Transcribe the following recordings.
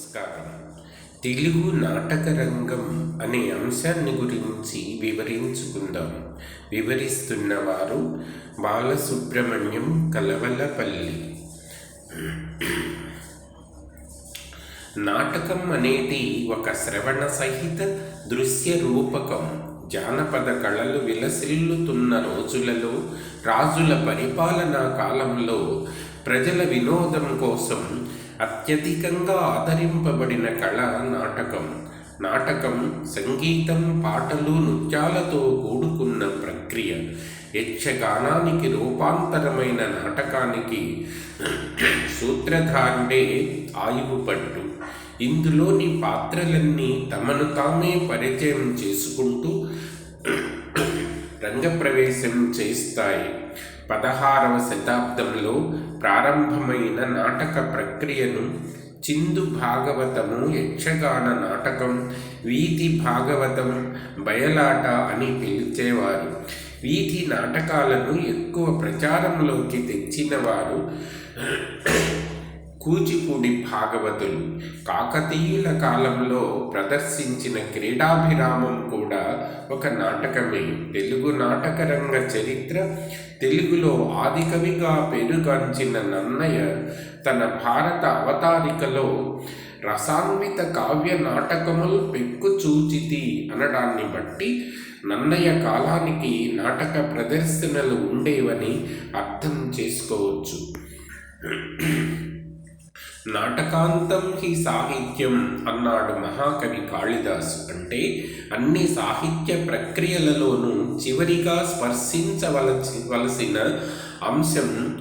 నమస్కారం తెలుగు నాటక రంగం అనే అంశాన్ని గురించి వివరించుకుందాం. వివరిస్తున్నవారు బాలసుబ్రహ్మణ్యం కలవలపల్లి. నాటకం అనేది ఒక శ్రవణ సహిత దృశ్య రూపకం. జానపద కళలు విలసిల్లుతున్న రోజులలో రాజుల పరిపాలనా కాలంలో ప్రజల వినోదం కోసం అత్యధికంగా ఆదరింపబడిన కళ నాటకం. నాటకం సంగీతం పాటలు నృత్యాలతో కూడుకున్న ప్రక్రియ. యక్షగానానికి రూపాంతరమైన నాటకానికి సూత్రధారుడే ఆయువుపట్టు ఇందులోని పాత్రలన్నీ తమను తామే పరిచయం చేసుకుంటూ రంగప్రవేశం చేస్తాయి. పదహారవ శతాబ్దంలో ప్రారంభమైన నాటక ప్రక్రియను చిందు భాగవతము యక్షగాన నాటకం వీధి భాగవతం బయలాట అని పిలిచేవారు. వీధి నాటకాలను ఎక్కువ ప్రచారంలోకి తెచ్చిన వారు కూచిపూడి భాగవతులు కాకతీయుల కాలంలో ప్రదర్శించిన క్రీడాభిరామం కూడా ఒక నాటకమే. తెలుగు నాటకరంగ చరిత్ర తెలుగులో ఆదికవిగా పెరుగాంచిన నన్నయ్య తన భారత అవతారికలో రసాన్విత కావ్య నాటకములు పెక్కు చూచితి అనడాన్ని బట్టి నన్నయ్య కాలానికి నాటక ప్రదర్శనలు ఉండేవని అర్థం చేసుకోవచ్చు. నాటకాంతం హి సాహిత్యం అన్నాడు మహాకవి కాళిదాసు. అంటే అన్ని సాహిత్య ప్రక్రియలలోనూ చివరిగా స్పర్శించవలసి వలసిన అంశం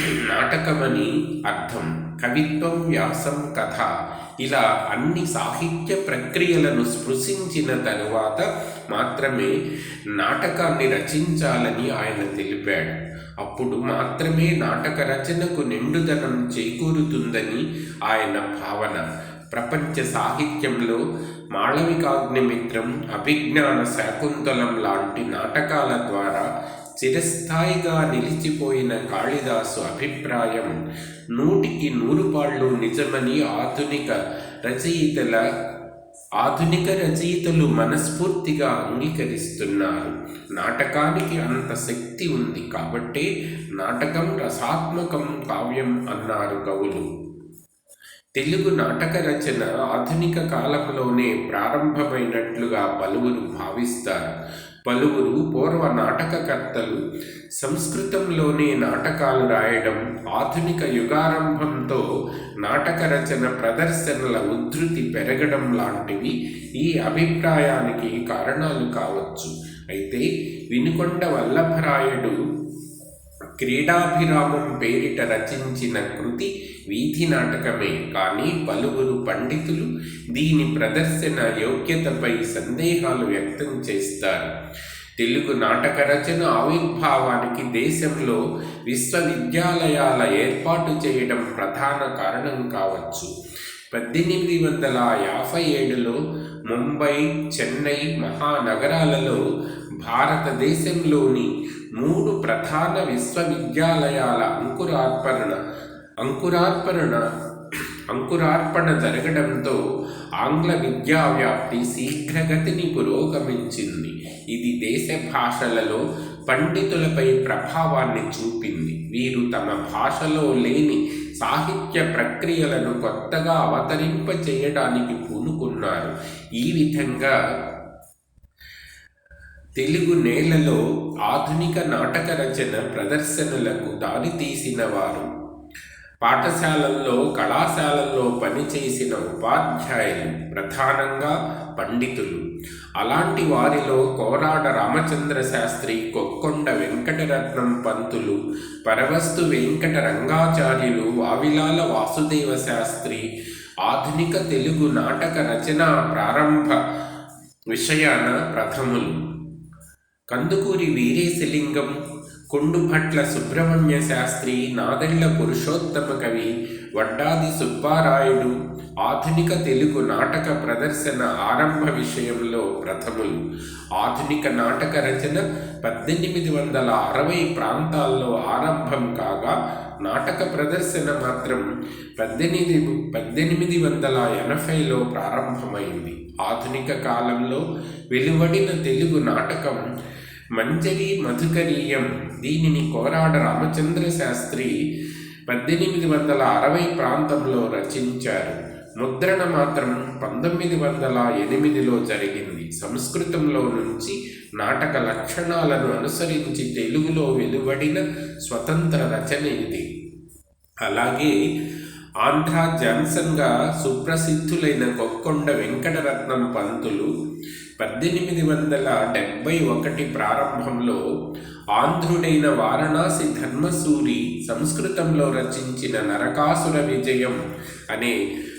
నాటకమని అర్థం. కవిత్వం వ్యాసం కథ ఇలా అన్ని సాహిత్య ప్రక్రియలను స్పృశించిన తరువాత మాత్రమే నాటకాన్ని రచించాలని ఆయన తెలిపాడు. అప్పుడు మాత్రమే నాటక రచనకు నిండుదనం చేకూరుతుందని ఆయన భావన. ప్రపంచ సాహిత్యంలో మాళవికాగ్నిమిత్రం అభిజ్ఞాన శాకుంతలం లాంటి నాటకాల ద్వారా చిరస్థాయిగా నిలిచిపోయిన కాళిదాసు అభిప్రాయం నూటికి నూరు పాళ్ళు నిజమని ఆధునిక రచయితల ఆధునిక రచయితలు మనస్ఫూర్తిగా అంగీకరిస్తున్నారు. నాటకానికి అంత శక్తి ఉంది కాబట్టే నాటకం రసాత్మకం కావ్యం అన్నారు కవులు తెలుగు నాటక రచన ఆధునిక కాలంలోనే ప్రారంభమైనట్లుగా పలువురు భావిస్తారు. పలువురు పూర్వ నాటకకర్తలు సంస్కృతంలోనే నాటకాలు రాయడం ఆధునిక యుగారంభంతో నాటక రచన ప్రదర్శనల ఉద్ధృతి పెరగడం లాంటివి ఈ అభిప్రాయానికి కారణాలు కావచ్చు. అయితే వినుకొండ వల్లభరాయుడు క్రీడాభిరామం పేరిట రచించిన కృతి వీధి నాటకమే. కానీ పలువురు పండితులు దీని ప్రదర్శన యోగ్యతపై సందేహాలు వ్యక్తం చేస్తారు. తెలుగు నాటక రచన ఆవిర్భావానికి దేశంలో విశ్వవిద్యాలయాల ఏర్పాటు చేయడం ప్రధాన కారణం కావచ్చు. పద్దెనిమిది వందల యాభై ఏడులో ముంబై చెన్నై మహానగరాలలో భారతదేశంలోని మూడు ప్రధాన విశ్వవిద్యాలయాల అంకురార్పణ అంకురార్పణ అంకురార్పణ జరగడంతో ఆంగ్ల విద్యా వ్యాప్తి శీఘ్రగతిని పురోగమించింది. ఇది దేశ భాషలలో పండితులపై ప్రభావాన్ని చూపింది. వీరు తమ భాషలో లేని సాహిత్య ప్రక్రియలను కొత్తగా అవతరింప చేయడానికి పూనుకున్నారు. ఈ విధంగా తెలుగు నేలలో ఆధునిక నాటక రచన ప్రదర్శనలకు దారితీసిన వారు పాఠశాలల్లో కళాశాలల్లో పనిచేసిన ఉపాధ్యాయులు ప్రధానంగా పండితులు. అలాంటి వారిలో కోరాడ రామచంద్ర శాస్త్రి కొక్కొండ వెంకటరత్నం పంతులు పరవస్తు వెంకట రంగాచార్యులు వావిలాల వాసుదేవ శాస్త్రి ఆధునిక తెలుగు నాటక రచన ప్రారంభ విషయాన ప్రథములు. కందుకూరి వీరేశలింగం కొండుభట్ల సుబ్రహ్మణ్య శాస్త్రి నాదెళ్ళ పురుషోత్తమ కవి వడ్డాది సుబ్బారాయుడు ఆధునిక తెలుగు నాటక ప్రదర్శన ఆరంభ విషయంలో ప్రథములు. ఆధునిక నాటక రచన పద్దెనిమిది వందల అరవై ప్రాంతాల్లో ఆరంభం కాగా నాటక ప్రదర్శన మాత్రం పద్దెనిమిది పద్దెనిమిది వందల ఎనభైలో ప్రారంభమైంది. ఆధునిక కాలంలో వెలువడిన తెలుగు నాటకం మంజరి మధుకరీయం దీనిని కోరాడ రామచంద్ర శాస్త్రి పద్దెనిమిది వందల అరవై ప్రాంతంలో రచించారు. ముద్రణ మాత్రం పంతొమ్మిది వందల ఎనిమిదిలో జరిగింది. సంస్కృతంలో నుంచి నాటక లక్షణాలను అనుసరించి తెలుగులో వెలువడిన స్వతంత్ర రచన ఇది. అలాగే ఆంధ్ర జాన్సన్గా సుప్రసిద్ధులైన కొక్కొండ వెంకటరత్నం పంతులు పద్దెనిమిది వందల డెబ్భై ఒకటి ప్రారంభంలో ఆంధ్రుడైన వారణాసి ధర్మసూరి సంస్కృతంలో రచించిన నరకాసుర విజయం అనే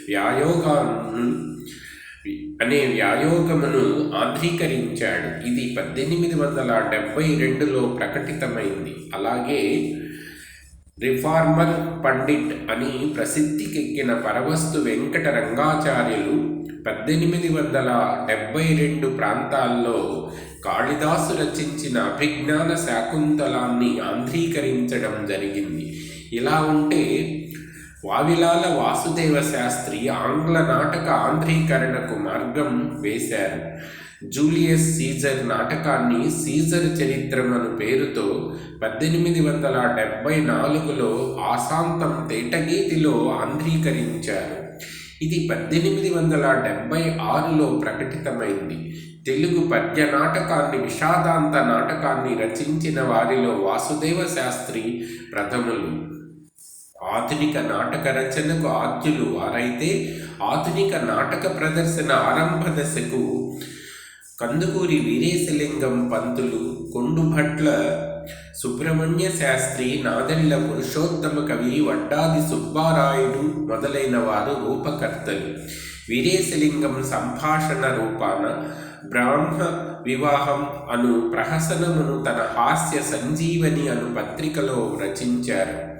వ్యాయోగాన్ని అనే వ్యాయోగమును ఆంధ్రీకరించాడు. ఇది పద్దెనిమిది వందల డెబ్భై రెండులో ప్రకటితమైంది. అలాగే రిఫార్మర్ పండిట్ అని ప్రసిద్ధికెక్కిన పరవస్తు వెంకట రంగాచార్యులు పద్దెనిమిది వందల డెబ్బై రెండు ప్రాంతాల్లో కాళిదాసు రచించిన అభిజ్ఞాన శాకుంతలాన్ని ఆంధ్రీకరించడం జరిగింది. ఇలా ఉంటే వావిలాల వాసుదేవ శాస్త్రి ఆంగ్ల నాటక ఆంధ్రీకరణకు మార్గం వేశారు. జూలియస్ సీజర్ నాటకాన్ని సీజర్ చరిత్రం అను పేరుతో పద్దెనిమిది వందల డెబ్బై నాలుగులో ఆశాంతం తేటగీతిలో ఆంధ్రీకరించారు. ఇది పద్దెనిమిది వందల డెబ్భై ఆరులో ప్రకటితమైంది. తెలుగు పద్య నాటకాన్ని విషాదాంత నాటకాన్ని రచించిన వారిలో వాసుదేవ శాస్త్రి ప్రథములు. ఆధునిక నాటక రచనకు ఆద్యులు వారైతే ఆధునిక నాటక ప్రదర్శన ఆరంభ దశకు కందుకూరి వీరేశలింగం పంతులు కొండుభట్ల సుబ్రహ్మణ్య శాస్త్రి నాదెళ్ళ పురుషోత్తమ కవి వడ్డాది సుబ్బారాయుడు మొదలైన వారు రూపకర్తలు. వీరేశలింగం సంభాషణ రూపాన బ్రాహ్మ వివాహం అను ప్రహసనమును తన హాస్య సంజీవని అను పత్రికలో రచించారు.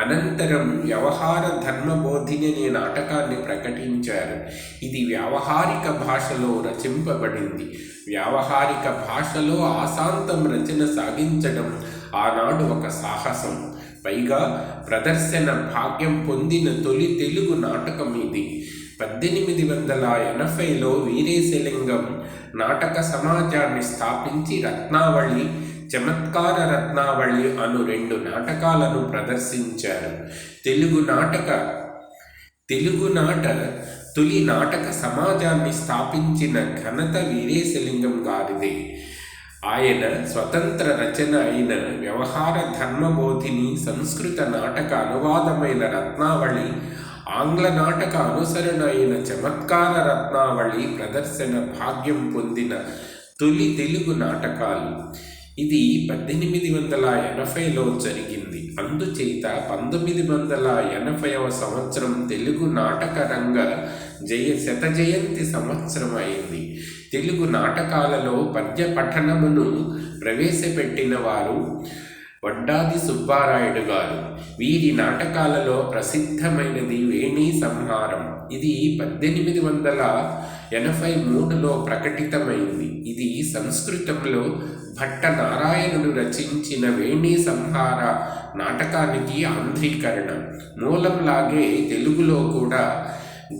అనంతరం వ్యవహార ధర్మబోధిని అనే నాటకాన్ని ప్రకటించారు. ఇది వ్యావహారిక భాషలో రచింపబడింది. వ్యావహారిక భాషలో ఆశాంతం రచన సాగించడం ఆనాడు ఒక సాహసం. పైగా ప్రదర్శన భాగ్యం పొందిన తొలి తెలుగు నాటకం ఇది. పద్దెనిమిది వందల ఎనభైలో వీరేశలింగం నాటక సమాజాన్ని స్థాపించి రత్నావళి చమత్కార రత్నావళి అను రెండు నాటకాలను ప్రదర్శించారు. తెలుగు నాటక తెలుగు నాట తొలి నాటక సమాజాన్ని స్థాపించిన ఘనత వీరేశలింగం గారిదే. ఆయన స్వతంత్ర రచన అయిన వ్యవహార ధర్మబోధిని సంస్కృత నాటక అనువాదమైన రత్నావళి ఆంగ్ల నాటక అనుసరణ అయిన చమత్కార రత్నావళి ప్రదర్శన భాగ్యం పొందిన తొలి తెలుగు నాటకాలు. ఇది పద్దెనిమిది వందల ఎనభైలో జరిగింది. అందుచేత పంతొమ్మిది వందల ఎనభైవ సంవత్సరం తెలుగు నాటక రంగ జయ శత జయంతి సంవత్సరం అయింది. తెలుగు నాటకాలలో పద్య పఠనమును ప్రవేశపెట్టిన వారు వడ్డాది సుబ్బారాయుడు గారు. వీరి నాటకాలలో ప్రసిద్ధమైనది వేణి సంహారం. ఇది పద్దెనిమిది వందల ఎనభై మూడులో ప్రకటితమైంది. ఇది సంస్కృతంలో భట్ట నారాయణుడు రచించిన వేణి సంహార నాటకానికి ఆంధ్రీకరణ. మూలంలాగే తెలుగులో కూడా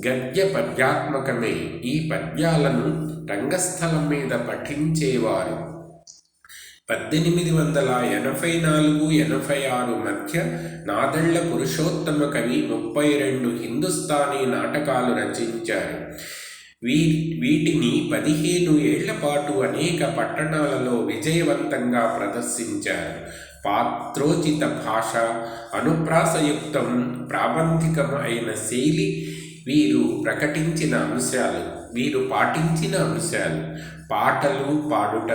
గద్య పద్యాత్మకమే. ఈ పద్యాలను రంగస్థలం మీద పఠించేవారు. పద్దెనిమిది వందల ఎనభై నాలుగు ఎనభై ఆరు మధ్య నాదళ్ళ పురుషోత్తమ కవి ముప్పై రెండు హిందుస్థానీ నాటకాలు రచించారు. వీ వీటిని పదిహేను ఏళ్ళ పాటు అనేక పట్టణాలలో విజయవంతంగా ప్రదర్శించారు. పాత్రోచిత భాష అనుప్రాసయుక్తం ప్రాబంధికం అయిన శైలి వీరు ప్రకటించిన అంశాలు వీరు పాటించిన అంశాలు. పాటలు పాడుట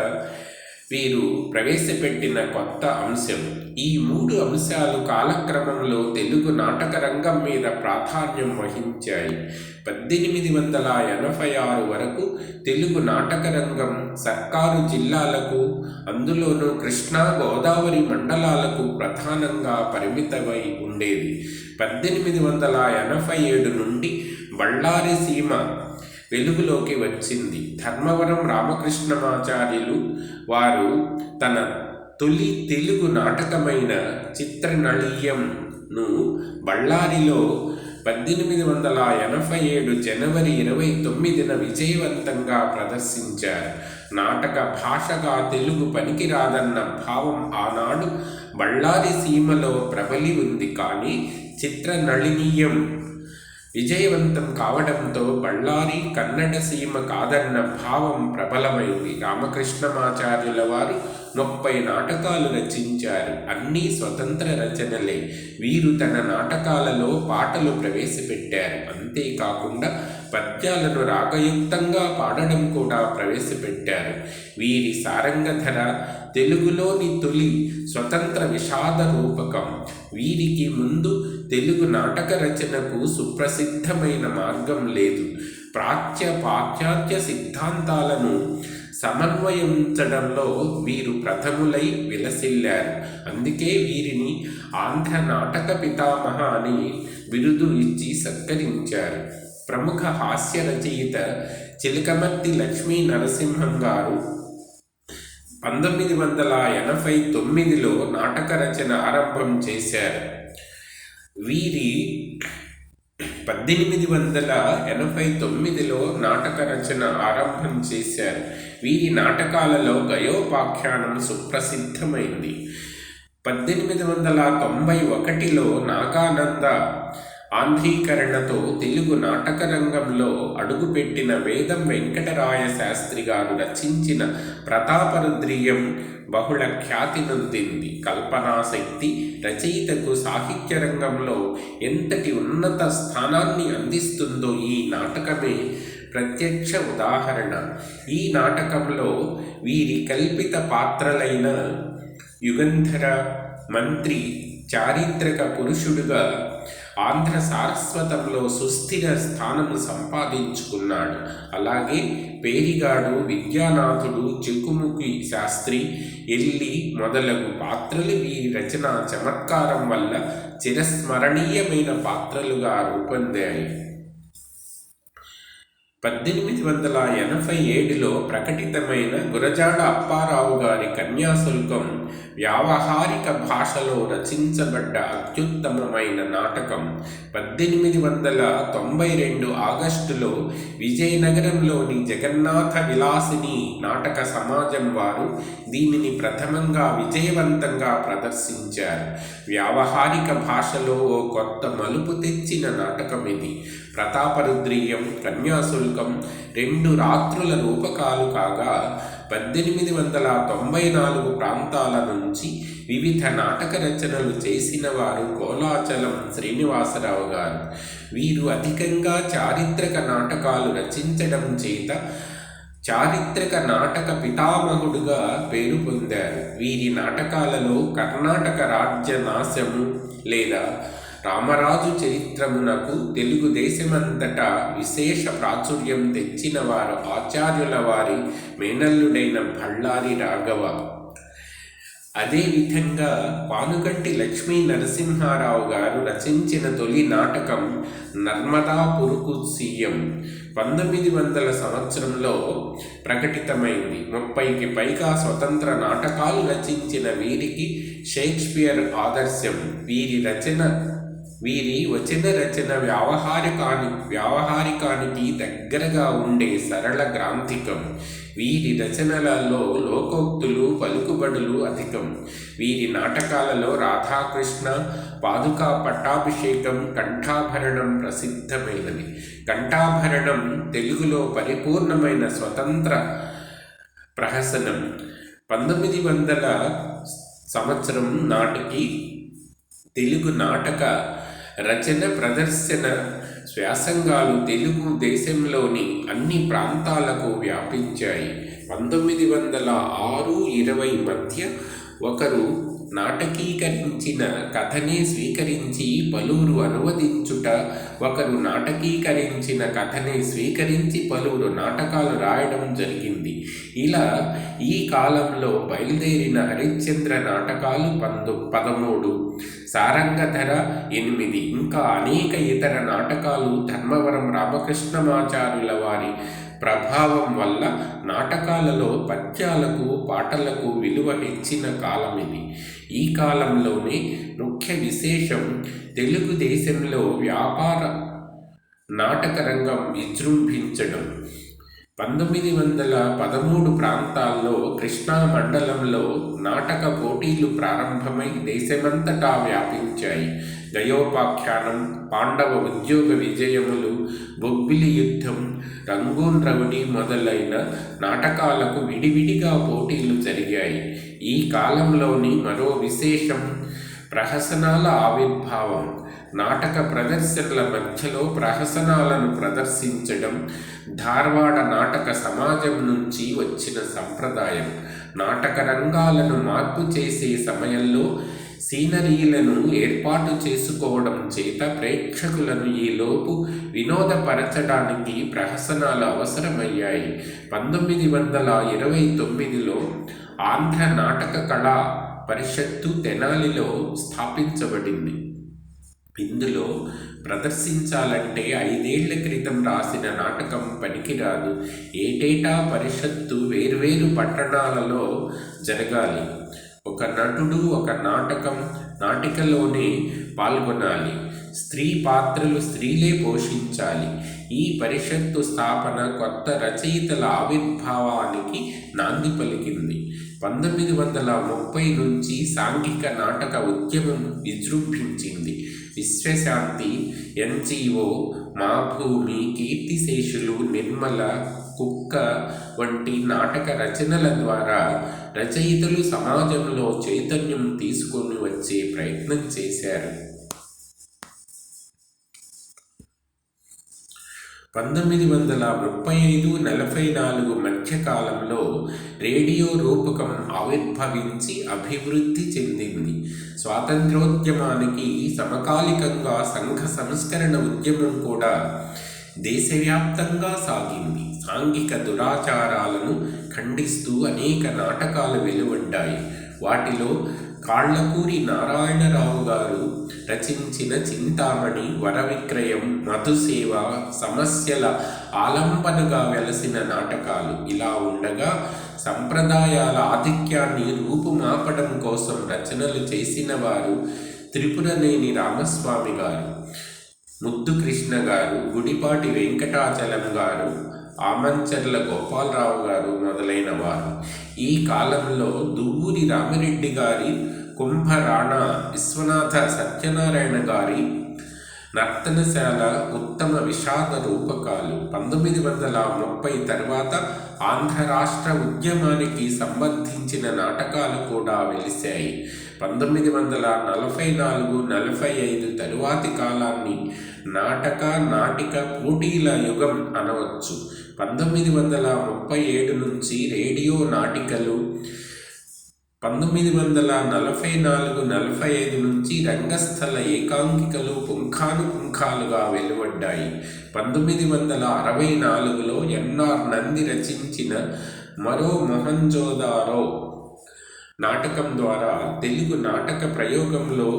వీరు ప్రవేశపెట్టిన కొత్త అంశం. ఈ మూడు అంశాలు కాలక్రమంలో తెలుగు నాటక రంగం మీద ప్రాధాన్యం వహించాయి. పద్దెనిమిది వందల ఎనభై ఆరు వరకు తెలుగు నాటక రంగం సర్కారు జిల్లాలకు అందులోనూ కృష్ణా గోదావరి మండలాలకు ప్రధానంగా పరిమితమై ఉండేది. పద్దెనిమిది వందల ఎనభై ఏడు నుండి బళ్ళారి సీమ వెలుగులోకి వచ్చింది. ధర్మవరం రామకృష్ణమాచార్యులు వారు తన తొలి తెలుగు నాటకమైన చిత్రనళీయంను బళ్ళారిలో పద్దెనిమిది వందల ఎనభై ఏడు జనవరి ఇరవై తొమ్మిదిన విజయవంతంగా ప్రదర్శించారు. నాటక భాషగా తెలుగు పనికిరాదన్న భావం ఆనాడు బళ్ళారి సీమలో ప్రబలి ఉంది. కానీ చిత్రనళినీయం విజయవంతం కావడంతో బళ్ళారి కన్నడ సీమ కాదన్న భావం ప్రబలమైంది. రామకృష్ణమాచార్యుల వారు ముప్పై నాటకాలు రచించారు. అన్నీ స్వతంత్ర రచనలే. వీరు తన నాటకాలలో పాటలు ప్రవేశపెట్టారు. అంతేకాకుండా పద్యాలను రాగయుక్తంగా పాడడం కూడా ప్రవేశపెట్టారు. వీరి సారంగధర తెలుగులోని తొలి స్వతంత్ర విషాద రూపకం. వీరికి ముందు తెలుగు నాటక రచనకు సుప్రసిద్ధమైన మార్గం లేదు. ప్రాచ్య పాశ్చాత్య సిద్ధాంతాలను సమన్వయించడంలో వీరు ప్రథములై విలసిల్లారు. అందుకే వీరిని ఆంధ్ర నాటక పితామహ అని బిరుదు ఇచ్చి సత్కరించారు. ప్రముఖ హాస్య రచయిత చిలకమర్తి లక్ష్మీ నరసింహం గారు పంతొమ్మిది వందల ఎనభై తొమ్మిదిలో నాటక రచన ఆరంభం చేశారు. వీరి పద్దెనిమిది వందల ఎనభై తొమ్మిదిలో నాటక రచన ఆరంభం చేశారు. వీరి నాటకాలలో గయోపాఖ్యానం సుప్రసిద్ధమైంది. పద్దెనిమిది వందల తొంభై ఒకటిలో నాగానంద ఆంధ్రీకరణతో తెలుగు నాటక రంగంలో అడుగుపెట్టిన వేదం వెంకటరాయ శాస్త్రి గారు రచించిన ప్రతాపరుద్రీయం బహుళ ఖ్యాతి నొందింది. కల్పనాశక్తి రచయితకు సాహిత్య రంగంలో ఎంతటి ఉన్నత స్థానాన్ని అందిస్తుందో ఈ నాటకమే ప్రత్యక్ష ఉదాహరణ. ఈ నాటకంలో వీరి కల్పిత పాత్రలైన యుగంధర మంత్రి చారిత్రక పురుషుడుగా ఆంధ్ర సారస్వతంలో సుస్థిర స్థానము సంపాదించుకున్నాడు. అలాగే పేరిగాడు విద్యానాథుడు చెకుముకి శాస్త్రి ఎల్లి మొదలగు పాత్రలు వీరి రచన చమత్కారం వల్ల చిరస్మరణీయమైన పాత్రలుగా రూపొందాయి. పద్దెనిమిది వందల ఎనభై ఏడులో ప్రకటితమైన గురజాడ అప్పారావు గారి కన్యాశుల్కం వ్యావహారిక భాషలో రచించబడ్డ అత్యుత్తమమైన నాటకం. పద్దెనిమిది వందల తొంభై రెండు ఆగస్టులో విజయనగరంలోని జగన్నాథ విలాసిని నాటక సమాజం వారు దీనిని ప్రథమంగా విజయవంతంగా ప్రదర్శించారు. వ్యావహారిక భాషలో ఓ కొత్త మలుపు తెచ్చిన నాటకం ఇది. ప్రతాపరుద్రీయం కన్యాశుల్కం రెండు రాత్రుల రూపకాలు కాగా పద్దెనిమిది వందల తొంభై నాలుగు ప్రాంతాల నుంచి వివిధ నాటక రచనలు చేసిన వారు కోలాచలం శ్రీనివాసరావు గారు. వీరు అధికంగా చారిత్రక నాటకాలు రచించడం చేత చారిత్రక నాటక పితామహుడుగా పేరు పొందారు. వీరి నాటకాలలో కర్ణాటక రాజ్య నాశము లేదా రామరాజు చరిత్రమునకు తెలుగుదేశమంతటా విశేష ప్రాచుర్యం తెచ్చిన వారు ఆచార్యుల వారి మేనల్లుడైన భళ్ళారి రాఘవ. అదేవిధంగా పానుగంటి లక్ష్మీ నరసింహారావు గారు రచించిన తొలి నాటకం నర్మదా పురుకు సీఎం పంతొమ్మిది వందల సంవత్సరంలో ప్రకటితమైంది. ముప్పైకి పైగా స్వతంత్ర నాటకాలు రచించిన వీరికి షేక్స్పియర్ ఆదర్శం. వీరి రచన వీరి వచన రచన వ్యావహారికాని వ్యావహారికానికి దగ్గరగా ఉండే సరళ గ్రాంథికం. వీరి రచనలలో లోకోక్తులు పలుకుబడులు అధికం. వీరి నాటకాలలో రాధాకృష్ణ పాదుకా పట్టాభిషేకం కంఠాభరణం ప్రసిద్ధమైనవి. కంఠాభరణం తెలుగులో పరిపూర్ణమైన స్వతంత్ర ప్రహసనం. పంతొమ్మిది వందల సంవత్సరం నాటికి తెలుగు నాటక రచన ప్రదర్శన వ్యాసంగాలు తెలుగు దేశంలోని అన్ని ప్రాంతాలకు వ్యాపించాయి. పంతొమ్మిది వందల ఆరు ఇరవై మధ్య ఒకరు నాటకీకరించిన కథనే స్వీకరించి పలువురు అనువదించుట. ఒకరు నాటకీకరించిన కథనే స్వీకరించి పలువురు నాటకాలు రాయడం జరిగింది. ఇలా ఈ కాలంలో బయలుదేరిన హరిశ్చంద్ర నాటకాలు పందు పదమూడు సారంగధర ఎనిమిది ఇంకా అనేక ఇతర నాటకాలు ధర్మవరం రామకృష్ణమాచార్యుల వారి ప్రభావం వల్ల నాటకాలలో పద్యాలకు పాటలకు విలువ ఇచ్చిన కాలం ఇది. ఈ కాలంలోనే ముఖ్య విశేషం తెలుగుదేశంలో వ్యాపార నాటక రంగం విజృంభించడం. పంతొమ్మిది వందల పదమూడు ప్రాంతాల్లో కృష్ణా మండలంలో నాటక పోటీలు ప్రారంభమై దేశమంతటా వ్యాపించాయి. దయోపాఖ్యానం పాండవ ఉద్యోగ విజయములు బొబ్బిలి యుద్ధం రంగూన్ రౌడీ మొదలైన నాటకాలకు విడివిడిగా పోటీలు జరిగాయి. ఈ కాలంలోని మరో విశేషం ప్రహసనాల ఆవిర్భావం. నాటక ప్రదర్శనల మధ్యలో ప్రహసనాలను ప్రదర్శించడం ధార్వాడ నాటక సమాజం నుంచి వచ్చిన సంప్రదాయం. నాటక రంగాలను మార్పు చేసే సమయంలో సీనరీలను ఏర్పాటు చేసుకోవడం చేత ప్రేక్షకులను ఈలోపు వినోదపరచడానికి ప్రహసనాలు అవసరమయ్యాయి. పంతొమ్మిది వందల ఇరవై తొమ్మిదిలో ఆంధ్ర నాటక కళా పరిషత్తు తెనాలిలో స్థాపించబడింది. ఇందులో ప్రదర్శించాలంటే ఐదేళ్ళ క్రితం రాసిన నాటకం పనికిరాదు. ఏటేటా పరిషత్తు వేర్వేరు పట్టణాలలో జరగాలి. ఒక నటుడు ఒక నాటకం నాటికలోనే పాల్గొనాలి. స్త్రీ పాత్రలు స్త్రీలే పోషించాలి. ఈ పరిషత్తు స్థాపన కొత్త రచయితల ఆవిర్భావానికి నాంది పలికింది. పంతొమ్మిది వందల ముప్పై నుంచి సాంఘిక నాటక ఉద్యమం విజృంభించింది. విశ్వశాంతి ఎన్జిఓ మా భూమి కీర్తిశేషులు నిర్మల కుక్క వంటి నాటక రచనల ద్వారా రచయితలు సమాజంలో చైతన్యం తీసుకొని వచ్చే ప్రయత్నం చేశారు. పంతొమ్మిది వందల ముప్పై ఐదు నలభై నాలుగు మధ్యకాలంలో రేడియో రూపకం ఆవిర్భవించి అభివృద్ధి చెందింది. స్వాతంత్రోద్యమానికి సమకాలికంగా సంఘ సంస్కరణ ఉద్యమం కూడా దేశవ్యాప్తంగా సాగింది. సాంఘిక దురాచారాలను ఖండిస్తూ అనేక నాటకాలు వెలువడ్డాయి. వాటిలో కాళ్ళకూరి నారాయణరావు గారు రచించిన చింతామణి వరవిక్రయం మధుసేవ సమస్యల ఆలంబనగా వెలసిన నాటకాలు. ఇలా ఉండగా సంప్రదాయాల ఆధిక్యాన్ని రూపుమాపడం కోసం రచనలు చేసిన వారు త్రిపురనేని రామస్వామి గారు ముద్దు కృష్ణ గారు గుడిపాటి వెంకటాచలం గారు ఆమంచర్ల గోపాలరావు గారు మొదలైన వారు. ఈ కాలంలో దువ్వూరి రామిరెడ్డి గారి కుంభరాణ విశ్వనాథ సత్యనారాయణ గారి నర్తనశాల ఉత్తమ విషాద రూపకాలు. పంతొమ్మిది వందల ముప్పై తర్వాత ఆంధ్ర రాష్ట్ర ఉద్యమానికి సంబంధించిన నాటకాలు కూడా వెలిశాయి. పంతొమ్మిది వందల నలభై నాలుగు నలభై ఐదు తరువాతి కాలాన్ని నాటక నాటిక పోటీల యుగం అనవచ్చు. పంతొమ్మిది వందల ముప్పై ఏడు నుంచి రేడియో నాటికలు పంతొమ్మిది వందల నలభై నాలుగు నలభై ఐదు నుంచి రంగస్థల ఏకాంకికలు పుంఖానుపుంఖాలుగా వెలువడ్డాయి. పంతొమ్మిది వందల అరవై నాలుగులో ఎన్ఆర్ నంది రచించిన మరో మొహంజోదారో నాటకం ద్వారా తెలుగు నాటక ప్రయోగంలో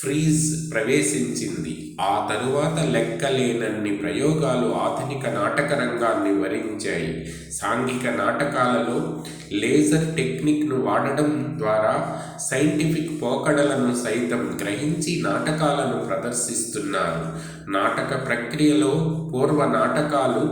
ఫ్రీజ్ ప్రవేశించింది. ఆ తరువాత లెక్కలేనన్ని ప్రయోగాలు ఆధునిక నాటక రంగాన్ని వరించాయి. సాంఘిక నాటకాలలో లేజర్ టెక్నిక్ను వాడడం ద్వారా సైంటిఫిక్ పోకడలను సైతం గ్రహించి నాటకాలను ప్రదర్శిస్తున్నారు. నాటక ప్రక్రియలో పూర్వ నాటకాలు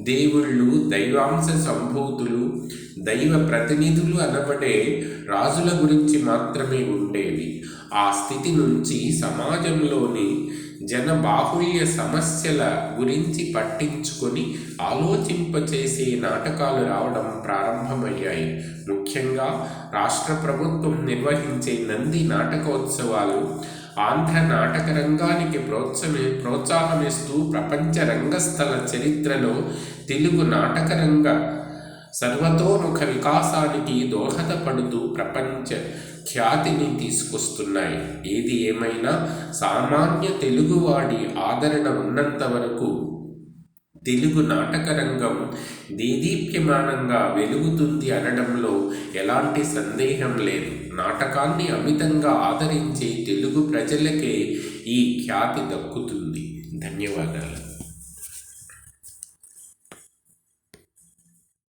దేవుళ్ళు దైవాంశ సంభూతులు దైవ ప్రతినిధులు అనబడే రాజుల గురించి మాత్రమే ఉండేవి. ఆ స్థితి నుంచి సమాజంలోని జన బాహుళ్య సమస్యల గురించి పట్టించుకొని ఆలోచింపచేసే నాటకాలు రావడం ప్రారంభమయ్యాయి. ముఖ్యంగా రాష్ట్ర ప్రభుత్వం నిర్వహించే నంది నాటకోత్సవాలు ఆంధ్ర నాటక రంగానికి ప్రోత్సహి ప్రోత్సాహమిస్తూ ప్రపంచ రంగస్థల చరిత్రలో తెలుగు నాటక రంగ సర్వతోముఖ వికాసానికి దోహదపడుతూ ప్రపంచ ఖ్యాతిని తీసుకొస్తున్నాయి. ఏది ఏమైనా సామాన్య తెలుగువాడి ఆదరణ ఉన్నంత వరకు తెలుగు నాటక రంగం దేదీప్యమానంగా వెలుగుతుంది అనడంలో ఎలాంటి సందేహం లేదు. నాటకాన్ని అమితంగా ఆదరించే తెలుగు ప్రజలకే ఈ ఖ్యాతి దక్కుతుంది. ధన్యవాదాలు.